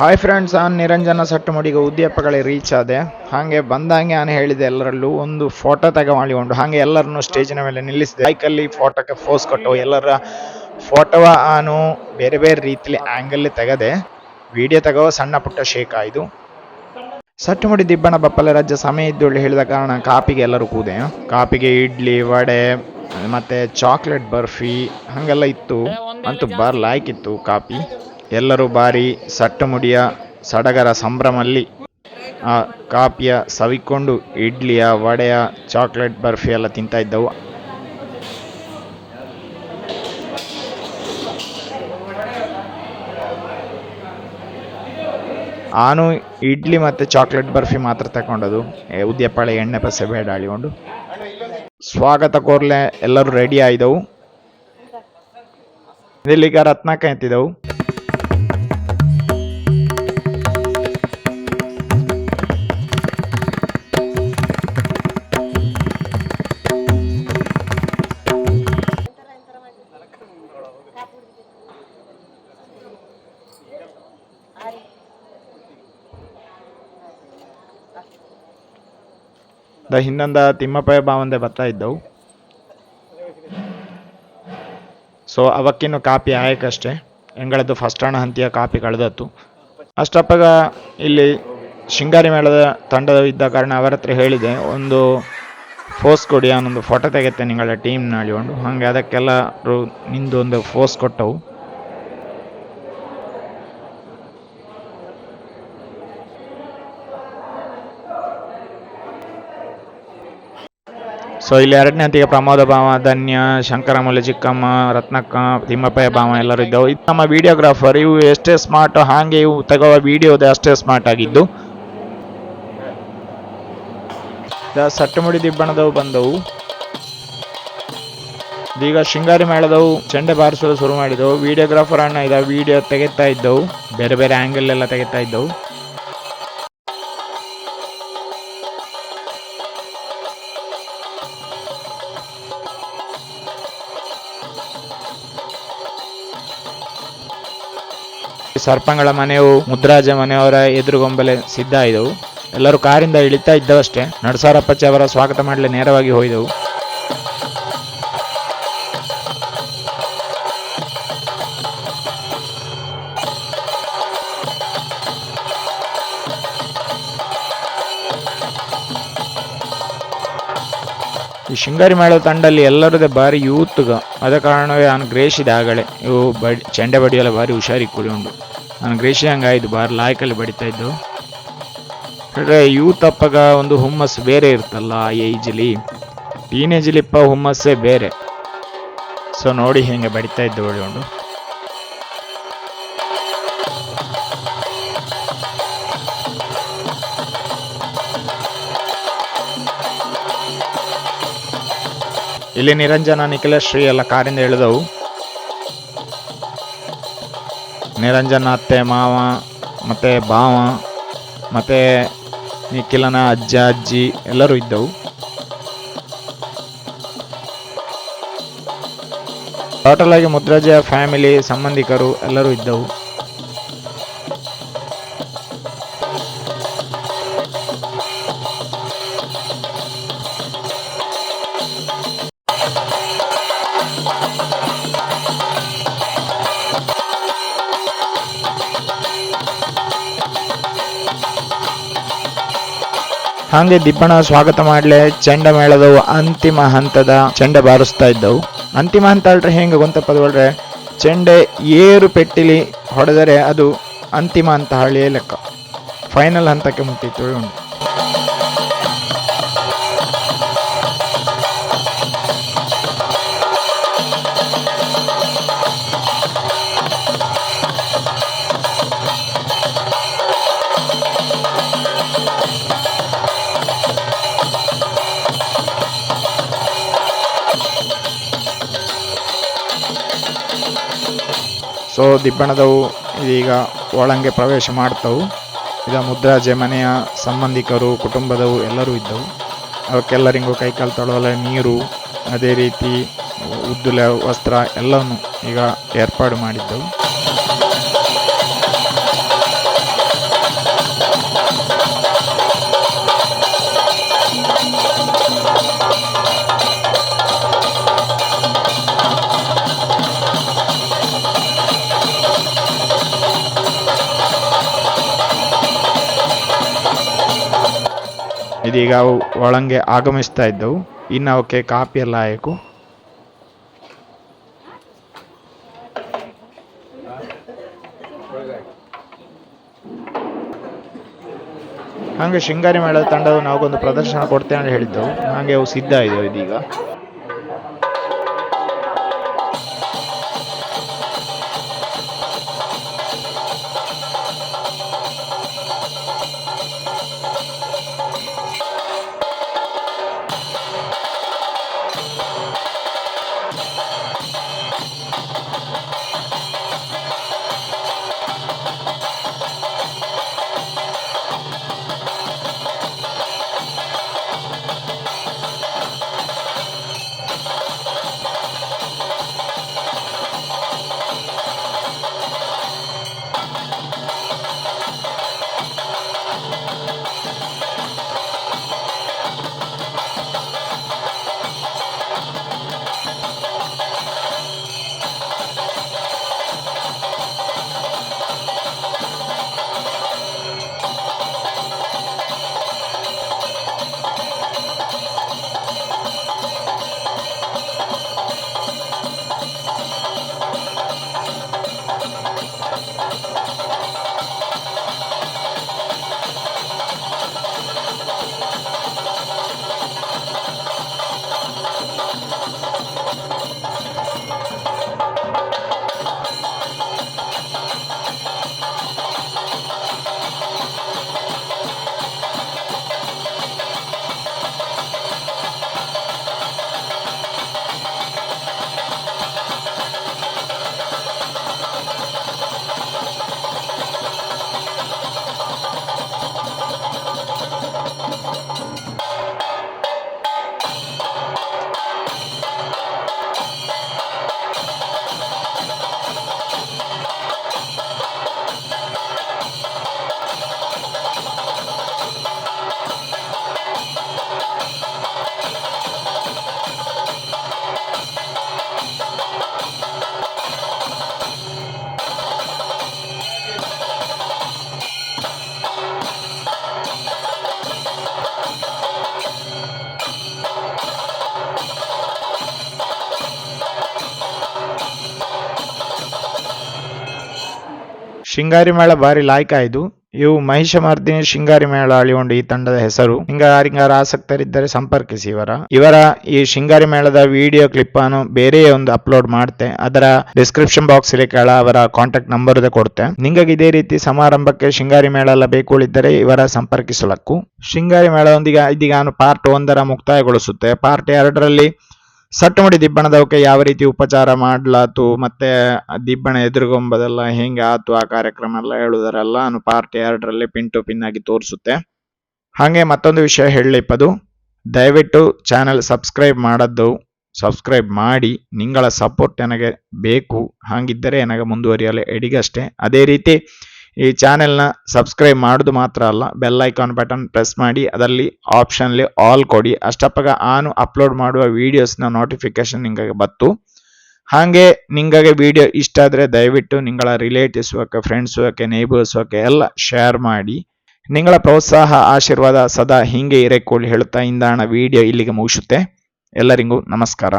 Hi friends ನಾನು ನಿರಂಜನ ಸಟ್ಟುಮುಡಿಗೆ ಉದ್ಯಪಗಳೇ reach ಆದೆ. ಹಾಗೆ ಬಂದಂಗೆ ನಾನು ಹೇಳಿದೆ ಎಲ್ಲರಲ್ಲೂ ಒಂದು ಫೋಟೋ ತಗೊಂಡು ಹಾಗೆ ಎಲ್ಲರನ್ನು ಸ್ಟೇಜಿನ ಮೇಲೆ ನಿಲ್ಲಿಸಿದೆ. ಬೈಕಲ್ಲಿ ಫೋಟೋಕ್ಕೆ ಫೋಸ್ ಕೊಟ್ಟು ಎಲ್ಲರ ಫೋಟೋವ ನಾನು ಬೇರೆ ಬೇರೆ ರೀತಿಲಿ ಆ್ಯಂಗಲ್ಲಿ ತೆಗೆದೆ. ವಿಡಿಯೋ ತೆಗೋ ಸಣ್ಣ ಪುಟ್ಟ ಶೇಕ್ ಇದು ಸಟ್ಟುಮುಡಿ ದಿಬ್ಬಣ ಬಪ್ಪಲ ರಾಜ್ಯ ಸಮಯ ಇದ್ದೊಳ್ಳೆ ಹೇಳಿದ ಕಾರಣ ಕಾಪಿಗೆ ಎಲ್ಲರೂ ಕೂದೆ. ಕಾಪಿಗೆ ಇಡ್ಲಿ, ವಡೆ, ಮತ್ತು ಚಾಕ್ಲೇಟ್ ಬರ್ಫಿ, ಹಾಗೆಲ್ಲ ಇತ್ತು. ಅಂತೂ ಬಾರ್ ಇತ್ತು ಕಾಪಿ. ಎಲ್ಲರೂ ಬಾರಿ ಸಟ್ಟಮುಡಿಯ ಸಡಗರ ಸಂಭ್ರಮಲ್ಲಿ ಆ ಕಾಪಿಯ ಸವಿಕೊಂಡು ಇಡ್ಲಿಯ ವಡೆಯ ಚಾಕ್ಲೇಟ್ ಬರ್ಫಿ ಎಲ್ಲ ತಿಂತಾ ಇದ್ದವು. ಆನು ಇಡ್ಲಿ ಮತ್ತು ಚಾಕ್ಲೇಟ್ ಬರ್ಫಿ ಮಾತ್ರ ತಗೊಂಡದು ಏ, ಉದ್ಯಪ್ಪಳೆ ಎಣ್ಣೆ ಪಸೆ ಬೇಡ ಅಳಿಕೊಂಡು ಸ್ವಾಗತ ಕೋರ್ಲೆ ಎಲ್ಲರೂ ರೆಡಿ ಆಯ್ದವು ಇಲ್ಲಿಗ ರತ್ನಾಕ ಎತ್ತಿದವು ದ ಹಿಂದಂದ ತಿಮ್ಮಪ್ಪಯ್ಯ ಬಾವಂದೆ ಬರ್ತಾ ಇದ್ದವು. ಸೊ ಅವಕ್ಕಿನ್ನು ಕಾಪಿ ಆಯಕಷ್ಟೇ. ಎಂಗಳದ್ದು ಫಸ್ಟ್ ಹಣ ಹಂತಿಯ ಕಾಪಿ ಕಳೆದತ್ತು. ಅಷ್ಟಪ್ಪಗ ಇಲ್ಲಿ ಶೃಂಗಾರಿ ಮೇಳದ ತಂಡದ ಇದ್ದ ಕಾರಣ ಅವರ ಹತ್ರ ಹೇಳಿದೆ, ಒಂದು ಫೋಸ್ ಕೊಡಿ ನಾನೊಂದು ಫೋಟೋ ತೆಗೆತ್ತೆ ನಿಂಗಳ ಟೀಮ್ ನಾಳಿಕೊಂಡು ಹಾಗೆ ಅದಕ್ಕೆಲ್ಲರೂ ನಿಂದು ಒಂದು ಫೋಸ್ ಕೊಟ್ಟವು. ಸೊ ಇಲ್ಲಿ ಎರಡನೇ ಹಂತಿಗೆ ಪ್ರಮೋದ ಭಾವ, ಧನ್ಯ ಶಂಕರಮೂಲ ಚಿಕ್ಕಮ್ಮ, ರತ್ನಕ್ಕ, ತಿಮ್ಮಪ್ಪಯ್ಯ ಭಾವ ಎಲ್ಲರೂ ಇದ್ದವು. ಇದು ನಮ್ಮ ವಿಡಿಯೋಗ್ರಾಫರ್ ಇವು ಎಷ್ಟೇ ಸ್ಮಾರ್ಟ್ ಹಾಗೆ ಇವು ತಗೋ ವಿಡಿಯೋದ ಅಷ್ಟೇ ಸ್ಮಾರ್ಟ್ ಆಗಿದ್ದು. ಸಟ್ಟುಮುಡಿ ದಿಬ್ಬಣದವು ಬಂದವು. ಈಗ ಶೃಂಗಾರಿ ಮೇಳದವು, ಚೆಂಡೆ ಬಾರಿಸಲು ಶುರು ಮಾಡಿದವು. ವಿಡಿಯೋಗ್ರಾಫರ್ ಅಣ್ಣ ಇದ ವಿಡಿಯೋ ತೆಗಿತಾ ಇದ್ದವು. ಬೇರೆ ಬೇರೆ ಆ್ಯಂಗಲ್ ಎಲ್ಲ ತೆಗಿತಾ ಇದ್ದವು. ಸರ್ಪಂಗಳ ಮನೆಯು, ಮುದ್ರಾಜ ಮನೆಯವರ ಎದುರುಗೊಂಬಲೆ ಸಿದ್ಧ ಆಯ್ದವು. ಎಲ್ಲರೂ ಕಾರಿಂದ ಇಳಿತಾ ಇದ್ದವಷ್ಟೇ. ನಡಸಾರಪ್ಪಚ್ಚಿ ಅವರ ಸ್ವಾಗತ ಮಾಡಲಿ ನೇರವಾಗಿ ಹೋಯ್ದವು. ಈ ಶೃಂಗಾರಿ ಮೇಳ ತಂಡಲ್ಲಿ ಎಲ್ಲರದೇ ಭಾರಿ ಯೂತ್ಗ ಅದ ಕಾರಣವೇ ನಾನು ಗ್ರೇಷಿದೆ ಆಗಲೇ. ಇವು ಬಡಿ, ಚೆಂಡೆ ಬಡಿಯೆಲ್ಲ ಭಾರಿ ಹುಷಾರಿ ಕೂಡಿ ಉಂಡು ನಾನು ಗ್ರೇಷಿ ಹಂಗಾಯ್ದು ಭಾರಿ ಲಾಯಕಲ್ಲಿ ಬಡಿತಾ ಇದ್ದು. ಯೂತ್ ಅಪ್ಪಗ ಒಂದು ಹುಮ್ಮಸ್ ಬೇರೆ ಇರ್ತಲ್ಲ ಆ ಏಜ್ಲಿ. ಟೀನೇಜ್ಲಿಪ್ಪ ಹುಮ್ಮಸ್ಸೇ ಬೇರೆ. ಸೊ ನೋಡಿ ಹೀಗೆ ಬಡಿತಾ ಇದ್ದು ಉಂಡು ಇಲ್ಲಿ ನಿರಂಜನ ನಿಖಿಲಶ್ರೀ ಎಲ್ಲ ಕಾರಿಂದ ಇಳಿದವು ನಿರಂಜನ, ಅತ್ತೆ, ಮಾವ, ಮತ್ತೆ ಭಾವ, ಮತ್ತೆ ನಿಖಿಲನ ಅಜ್ಜ, ಅಜ್ಜಿ ಎಲ್ಲರೂ ಇದ್ದವು. ಟೋಟಲಾಗಿ ಆಗಿ ಮುದ್ರಾಜಯ ಫ್ಯಾಮಿಲಿ ಸಂಬಂಧಿಕರು ಎಲ್ಲರೂ ಇದ್ದವು. ಹಾಗೆ ದಿಬ್ಬಣ ಸ್ವಾಗತ ಮಾಡ್ಲೆ ಚೆಂಡ ಮೇಳದವು ಅಂತಿಮ ಹಂತದ ಚೆಂಡೆ ಬಾರಿಸ್ತಾ ಇದ್ದವು. ಅಂತಿಮ ಹಂತ ಅಲ್ರೆ, ಹೆಂಗೆ ಗೊತ್ತಪ್ಪದೊಳ್ರೆ ಚೆಂಡೆ ಏರು ಪೆಟ್ಟಿಲಿ ಹೊಡೆದರೆ ಅದು ಅಂತಿಮ ಅಂತ ಹಳೆಯ ಲೆಕ್ಕ. ಫೈನಲ್ ಹಂತಕ್ಕೆ ಮುಟ್ಟಿತ್ತು, ಉಂಟು. ಸೊ ದಿಬ್ಬಣದವು ಇದೀಗ ಒಳಂಗೆ ಪ್ರವೇಶ ಮಾಡ್ತವು. ಈಗ ಮುದ್ರಾಜೆ ಮನೆಯ ಸಂಬಂಧಿಕರು, ಕುಟುಂಬದವು ಎಲ್ಲರೂ ಇದ್ದವು. ಅವಕ್ಕೆಲ್ಲರಿಗೂ ಕೈಕಾಲು ತೊಳೆಯಲು ನೀರು, ಅದೇ ರೀತಿ ಉದ್ದುಲ, ವಸ್ತ್ರ ಎಲ್ಲವನ್ನು ಈಗ ಏರ್ಪಾಡು ಮಾಡಿದ್ದೆವು. ಇದೀಗ ಅವು ಒಳಗೆ ಆಗಮಿಸ್ತಾ ಇದ್ದವು. ಇನ್ನು ಅವಕ್ಕೆ ಕಾಪಿ ಎಲ್ಲ ಆಯಿತು ಹಾಗೆ ಶೃಂಗಾರಿ ಮೇಳದ ತಂಡವು ನಾವೊಂದು ಪ್ರದರ್ಶನ ಕೊಡ್ತೇನೆ ಅಂತ ಹೇಳಿದ್ದೆವು. ಹಾಗೆ ಅವು ಸಿದ್ಧ ಇದ್ದವು ಇದೀಗ. ಶಿಂಗಾರಿ ಮೇಳ ಭಾರಿ ಲಾಯ್ಕ ಆಯ್ದು. ಇವು ಮಹಿಷಮರ್ದಿನಿ ಶೃಂಗಾರಿ ಮೇಳ ಅಳಿಯೊಂಡು ಈ ತಂಡದ ಹೆಸರು. ಹಿಂಗಾರಿಂಗಾರ ಆಸಕ್ತರಿದ್ದರೆ ಸಂಪರ್ಕಿಸಿ ಇವರ. ಇವರ ಈ ಶೃಂಗಾರಿ ಮೇಳದ ವಿಡಿಯೋ ಕ್ಲಿಪ್ ಅನ್ನು ಬೇರೆ ಒಂದು ಅಪ್ಲೋಡ್ ಮಾಡ್ತೆ. ಅದರ ಡಿಸ್ಕ್ರಿಪ್ಷನ್ ಬಾಕ್ಸ್ ಇಲ್ಲಿ ಕೇಳ, ಅವರ ಕಾಂಟ್ಯಾಕ್ಟ್ ನಂಬರ್ ಕೊಡ್ತೆ. ನಿಂಗಾಗಿ ಇದೇ ರೀತಿ ಸಮಾರಂಭಕ್ಕೆ ಶೃಂಗಾರಿ ಮೇಳ ಎಲ್ಲ ಬೇಕಾಳಿದ್ದರೆ ಇವರ ಸಂಪರ್ಕಿಸಲಕ್ಕು. ಶೃಂಗಾರಿ ಮೇಳದೊಂದಿಗೆ ಇದೀಗ ನಾನು ಪಾರ್ಟ್ ಒಂದರ ಮುಕ್ತಾಯಗೊಳಿಸುತ್ತೆ. ಪಾರ್ಟ್ ಎರಡರಲ್ಲಿ ಸಟ್ಟುಮಡಿ ದಿಬ್ಬಣದವಕ್ಕೆ ಯಾವ ರೀತಿ ಉಪಚಾರ ಮಾಡ್ಲಾತು, ಮತ್ತೆ ದಿಬ್ಬಣ ಎದುರುಗೊಂಬದೆಲ್ಲ ಹೆಂಗೆ ಆತು, ಆ ಕಾರ್ಯಕ್ರಮ ಎಲ್ಲ ಹೇಳುವುದರೆಲ್ಲ ನಾನು ಪಾರ್ಟ್ ಎರಡರಲ್ಲಿ ಪಿನ್ ಟು ಪಿನ್ ಆಗಿ ತೋರಿಸುತ್ತೆ. ಹಾಗೆ ಮತ್ತೊಂದು ವಿಷಯ ಹೇಳಲಿಪ್ಪದು. ದಯವಿಟ್ಟು ಚಾನೆಲ್ ಸಬ್ಸ್ಕ್ರೈಬ್ ಮಾಡದ್ದು, ಸಬ್ಸ್ಕ್ರೈಬ್ ಮಾಡಿ, ನಿಂಗಳ ಸಪೋರ್ಟ್ ನನಗೆ ಬೇಕು, ಹಾಗಿದ್ದರೆ ನನಗೆ ಮುಂದುವರಿಯಲು ಎಡಿಗಷ್ಟೇ. ಅದೇ ರೀತಿ ಈ ಚಾನೆಲ್ನ ಸಬ್ಸ್ಕ್ರೈಬ್ ಮಾಡೋದು ಮಾತ್ರ ಅಲ್ಲ ಬೆಲ್ ಐಕಾನ್ ಬಟನ್ ಪ್ರೆಸ್ ಮಾಡಿ, ಅದರಲ್ಲಿ ಆಪ್ಷನ್ಲಿ ಆಲ್ ಕೊಡಿ. ಅಷ್ಟಪ್ಪಗ ಆನು ಅಪ್ಲೋಡ್ ಮಾಡುವ ವೀಡಿಯೋಸ್ನ ನೋಟಿಫಿಕೇಶನ್ ನಿಮಗೆ ಬತ್ತು. ಹಾಗೆ ನಿಮಗೆ ವಿಡಿಯೋ ಇಷ್ಟ ಆದರೆ ದಯವಿಟ್ಟು ನಿಂಗಳ relatives okay friends okay neighbours okay, ಎಲ್ಲ ಶೇರ್ ಮಾಡಿ. ನಿಂಗಳ ಪ್ರೋತ್ಸಾಹ, ಆಶೀರ್ವಾದ ಸದಾ ಹೀಗೆ ಇರೇಕೊಳ್ಳಿ ಹೇಳುತ್ತಾ ಇಂದಾಣ ವಿಡಿಯೋ ಇಲ್ಲಿಗೆ ಮುಗಿಸುತ್ತೆ. ಎಲ್ಲರಿಗೂ ನಮಸ್ಕಾರ.